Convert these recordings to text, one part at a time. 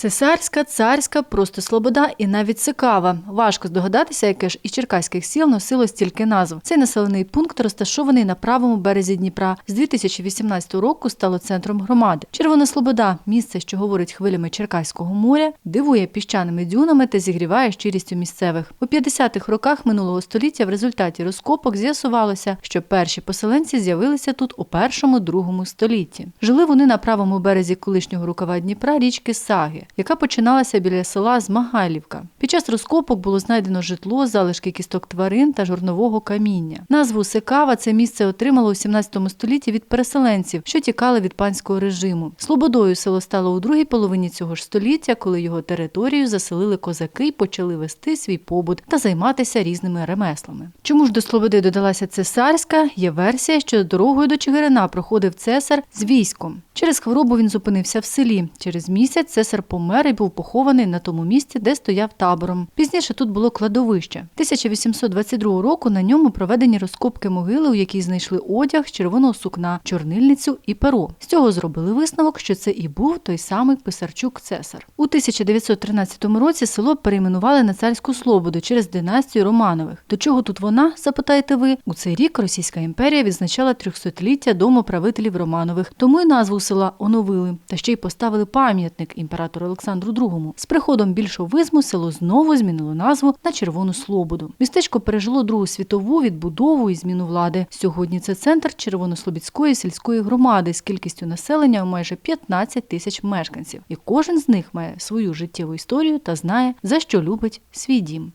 Цесарська, царська, просто слобода і навіть цикава. Важко здогадатися, яке ж із черкаських сіл носило стільки назв. Цей населений пункт розташований на правому березі Дніпра. З 2018 року стало центром громади. Червона слобода місце, що говорить хвилями Черкаського моря, дивує піщаними дюнами та зігріває щирістю місцевих. У 50-х роках минулого століття в результаті розкопок з'ясувалося, що перші поселенці з'явилися тут у першому-другому столітті. Жили вони на правому березі колишнього рукава Дніпра річки Саги, яка починалася біля села Змагайлівка. Під час розкопок було знайдено житло, залишки кісток тварин та жорнового каміння. Назву Секава це місце отримало у 17 столітті від переселенців, що тікали від панського режиму. Слободою село стало у другій половині цього ж століття, коли його територію заселили козаки і почали вести свій побут та займатися різними ремеслами. Чому ж до Слободи додалася цесарська? Є версія, що дорогою до Чигирина проходив цесар з військом. Через хворобу він зупинився в селі. Через місяць цесар помер і був похований на тому місці, де стояв табором. Пізніше тут було кладовище. 1822 року на ньому проведені розкопки могили, у якій знайшли одяг з червоного сукна, чорнильницю і перо. З цього зробили висновок, що це і був той самий писарчук цесар. У 1913 році село перейменували на царську слободу через династію Романових. До чого тут вона? запитаєте ви? У цей рік Російська імперія відзначала трьохсотліття дому правителів Романових, тому й назву села оновили та ще й поставили пам'ятник імператору Олександру II. З приходом більшовизму село знову змінило назву на Червону Слободу. Містечко пережило Другу світову відбудову і зміну влади. Сьогодні це центр Червонослобідської сільської громади з кількістю населення у майже 15 тисяч мешканців, і кожен з них має свою життєву історію та знає за що любить свій дім.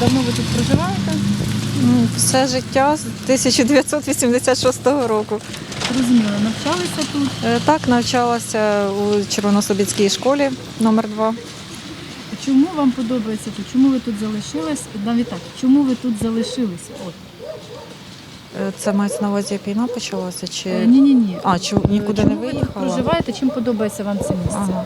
Давно ви тут проживаєте? Ну, Все життя з 1986 року. Зрозуміло, навчалися тут. Е, Так, навчалася у Червонособіцькій школі номер 2 Чому вам подобається тут? Чому ви тут залишились? Навіть так, чому ви тут залишилися? От Це мається на увазі, як війна почалася? Чи... ні, ні, ні. А, чи нікуди чому не ви проживаєте? Чим подобається вам це місце? Ага.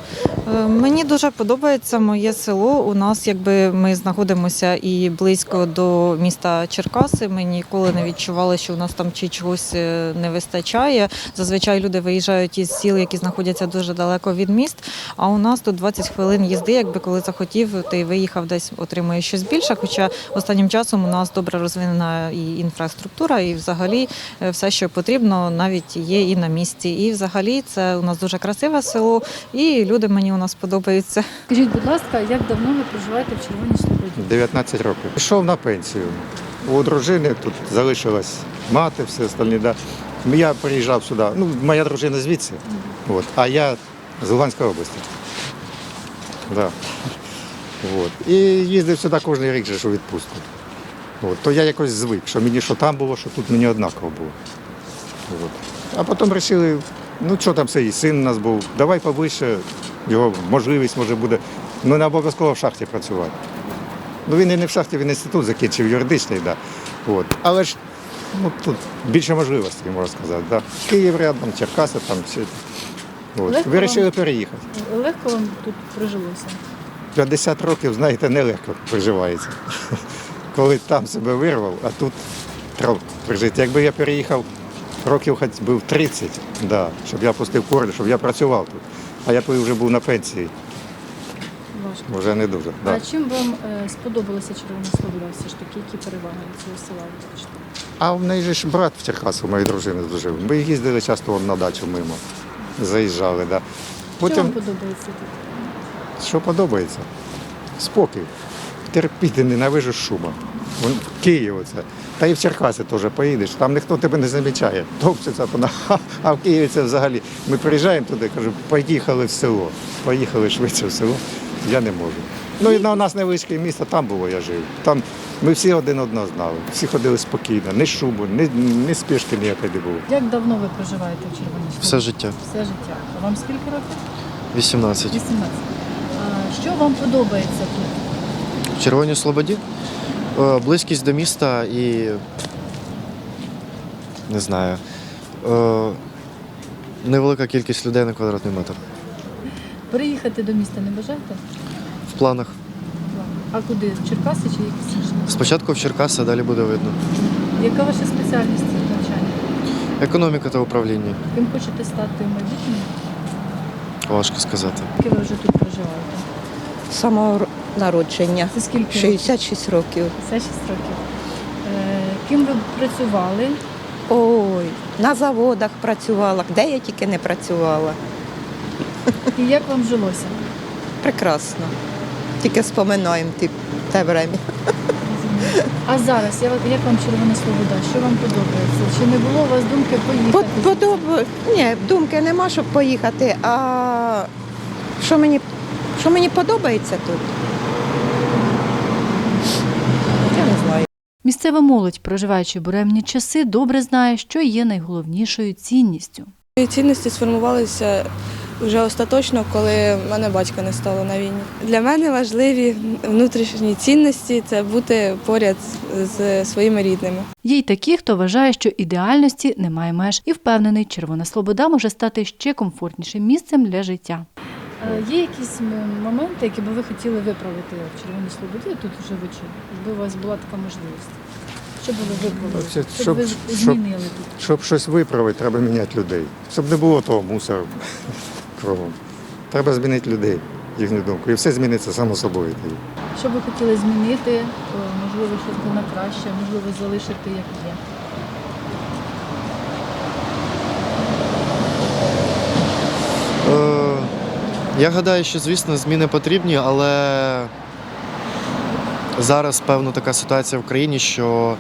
Е, Мені дуже подобається моє село. У нас якби ми знаходимося і близько до міста Черкаси. Ми ніколи не відчували, що у нас там чи чогось е, не вистачає. Зазвичай люди виїжджають із сіл, які знаходяться дуже далеко від міст. А у нас тут 20 хвилин їзди, якби коли захотів, ти виїхав десь, отримуєш щось більше. Хоча останнім часом у нас добре розвинена і інфраструктура, і взагалі е, все, що потрібно, навіть є і на місці. І взагалі це у нас дуже красиве село, і люди мені у нас подобаються. Скажіть, будь ласка, як давно ви проживаєте в Червоній Слободі? 19 років. Пішов на пенсію. У дружини тут залишилась мати, все остальне. Да. Я приїжджав сюди. Ну, моя дружина звідси, от, а я з Луганської області. Да. От. І їздив сюди кожен рік ж у відпустку. От. То я якось звик, що мені що там було, що тут мені однаково було. От. А потім вирішили, ну що там це, і син у нас був, давай повище, його можливість може буде. Ну не обов'язково в шахті працювати. Ну він і не в шахті, він інститут закінчив юридичний, да. От. Але ж ну, тут більше можливостей, можна сказати. Да. Київ рядом, Черкаси там все. От. Легко Вирішили вам? переїхати. Легко вам тут прижилося? 50 років, знаєте, нелегко приживається. Коли там себе вирвав, а тут прижити. Якби я переїхав років хоч би в 30, да, щоб я пустив кордон, щоб я працював тут. А я вже був на пенсії, Важко. вже не дуже. Да. А чим вам е, сподобалася Червона Слобода? Все ж таки, які переваги цього села ви бачите? А в неї же ж брат в Черкасу, моєї дружини жив. Ми їздили часто вон на дачу мимо. Заїжджали, да. Що Потім, вам подобається тут? що подобається? Спокій. Терпіти ненавижу шума. Вон в оце. Та і в Черкаси теж поїдеш, там ніхто тебе не замічає. Топчеться туди. А в Києві це взагалі. Ми приїжджаємо туди, кажу, поїхали в село. Поїхали швидше в село. Я не можу. Ну і на нас невеличке місто, там було, я жив. Там ми всі один одного знали. Всі ходили спокійно, ні шуму, ні, ні спішки ніякої не було. Як давно ви проживаєте в Червоній Все життя. Все життя. А вам скільки років? 18. 18. А, що вам подобається тут? В Червоній Слободі. Е, Близькість до міста і. Не знаю. е, Невелика кількість людей на квадратний метр. Переїхати до міста не бажаєте? В планах. А куди? В Черкаси чи якісь інші? Спочатку в Черкаси, а далі буде видно. Яка ваша спеціальність навчання? Економіка та управління. Ким хочете стати в майбутньому? Важко сказати. Скільки ви вже тут проживаєте? З самого народження. Це скільки 66 років. 56 років. Е, ким ви працювали? Ой, на заводах працювала, де я тільки не працювала. І як вам жилося? Прекрасно. Тільки споминаємо ті, те время. А зараз, я- як вам Червона Слобода? Що вам подобається? Чи не було у вас думки поїхати? Под- подоб... Ні, думки нема, щоб поїхати. А що мені, що мені подобається тут? Я не знаю. Місцева молодь, проживаючи буремні часи, добре знає, що є найголовнішою цінністю. Мої цінності сформувалися вже остаточно, коли в мене батька не стало на війні. Для мене важливі внутрішні цінності це бути поряд з своїми рідними. Є й такі, хто вважає, що ідеальності немає меж, і впевнений, Червона Слобода може стати ще комфортнішим місцем для життя. Є якісь моменти, які би ви хотіли виправити в Червоній Слободі, тут вже ви чули, якби у вас була така можливість? Що би ви виправили? Щоб- б ви щоб- змінили тут? Щоб щось виправити, треба міняти людей. Щоб не було того мусору кругом. Треба змінити людей, їхню думку. І все зміниться само собою. Що би хотіли змінити? Е, Можливо, щось на краще, можливо, залишити як є. Я гадаю, що, звісно, зміни потрібні, але зараз, певно, така ситуація в країні, що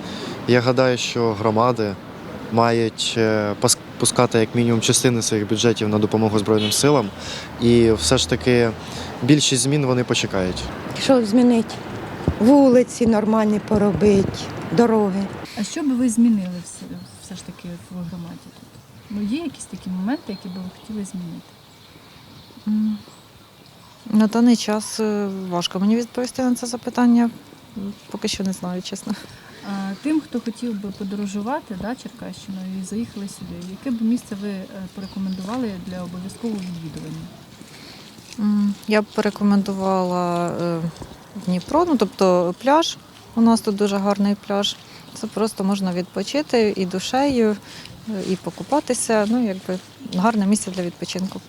я гадаю, що громади мають е, пускати як мінімум частини своїх бюджетів на допомогу Збройним силам. І все ж таки більшість змін вони почекають. Що змінити? Вулиці нормальні поробити, дороги. А що би ви змінили все, все ж таки в громаді тут? Ну, є якісь такі моменти, які би ви хотіли змінити? На даний час е, важко мені відповісти на це запитання. Поки що не знаю, чесно. А тим, хто хотів би подорожувати да, Черкащиною і заїхали сюди, яке б місце ви е, порекомендували для обов'язкового відвідування? Я б порекомендувала е, Дніпро, ну тобто пляж. У нас тут дуже гарний пляж. Це просто можна відпочити і душею, і покупатися. Ну, якби гарне місце для відпочинку.